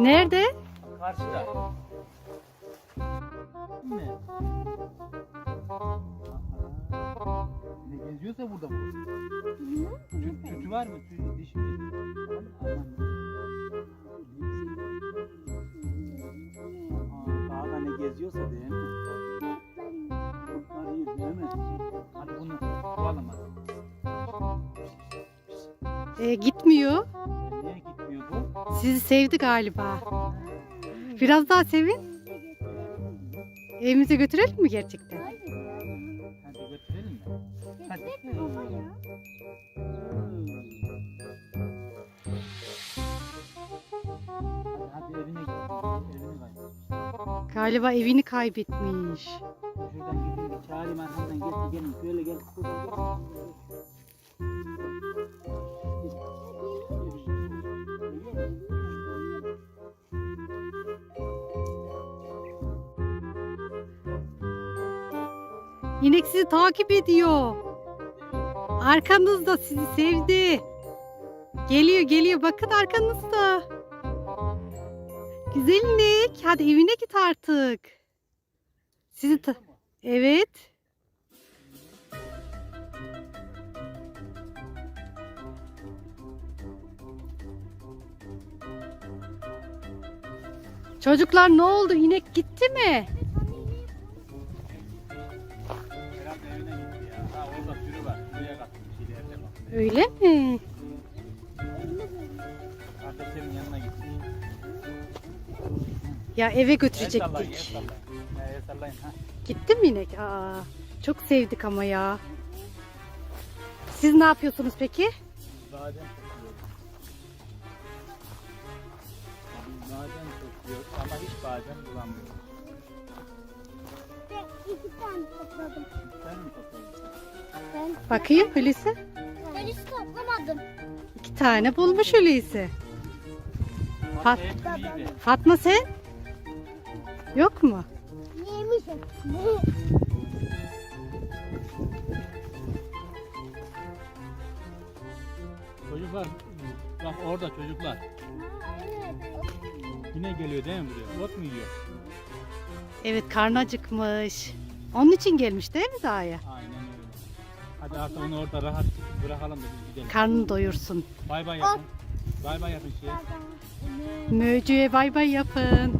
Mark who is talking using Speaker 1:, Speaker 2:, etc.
Speaker 1: Nerede?
Speaker 2: Karşıda. Ne? Ne geziyorsa burada bu. Tü, tütü var mı? Tü, dişi mi? Dağda ne geziyorsa değil mi? Hayır değil mi? Hadi bunu bulalım hadi.
Speaker 1: Ee, gitmiyor. Sizi sevdi galiba. Biraz daha sevin. Evimize götürelim mi gerçekten?
Speaker 2: Hadi götürelim mi? Hadi. Hadi evine git.
Speaker 1: Galiba evini kaybetmiş.
Speaker 2: Şuradan bir çağırayım arkamdan gel gelin böyle gel. Buradan gel.
Speaker 1: İnek sizi takip ediyor. Arkanızda sizi sevdi. Geliyor geliyor bakın arkanızda. Güzel inek. Hadi evine git artık. Sizi ta- Evet. Çocuklar ne oldu? İnek gitti mi?
Speaker 2: Sürü var. Kattım. Bak.
Speaker 1: Öyle mi?
Speaker 2: Kardeşlerin yanına gitti.
Speaker 1: Ya eve
Speaker 2: El sallayın, el
Speaker 1: götürecektik.
Speaker 2: sallayın. Ha, el sallayın. Ha.
Speaker 1: Gitti mi inek? Aa, çok sevdik ama ya. Siz ne yapıyorsunuz peki?
Speaker 2: Badem topluyoruz. Biz badem topluyoruz ama hiç badem bulamıyoruz.
Speaker 3: İki tane topladım.
Speaker 2: Sen mi topluyorsun?
Speaker 3: Ben,
Speaker 1: Bakayım Hulusi.
Speaker 3: hiç toplamadım.
Speaker 1: İki tane bulmuş Hulusi. Fat-
Speaker 2: Fatma
Speaker 1: sen? Yok mu?
Speaker 3: Yemişim.
Speaker 2: Çocuklar bak orada çocuklar. Yine geliyor değil mi buraya? Ot mu yiyor?
Speaker 1: Evet karnı acıkmış. Onun için gelmiş değil mi Dağ'a?
Speaker 2: Aynen. Hadi artık onu orada rahat bırakalım da biz gidelim.
Speaker 1: Karnını doyursun.
Speaker 2: Bay bay yapın. Bay bay yapın şey.
Speaker 1: Möcüye bay bay yapın.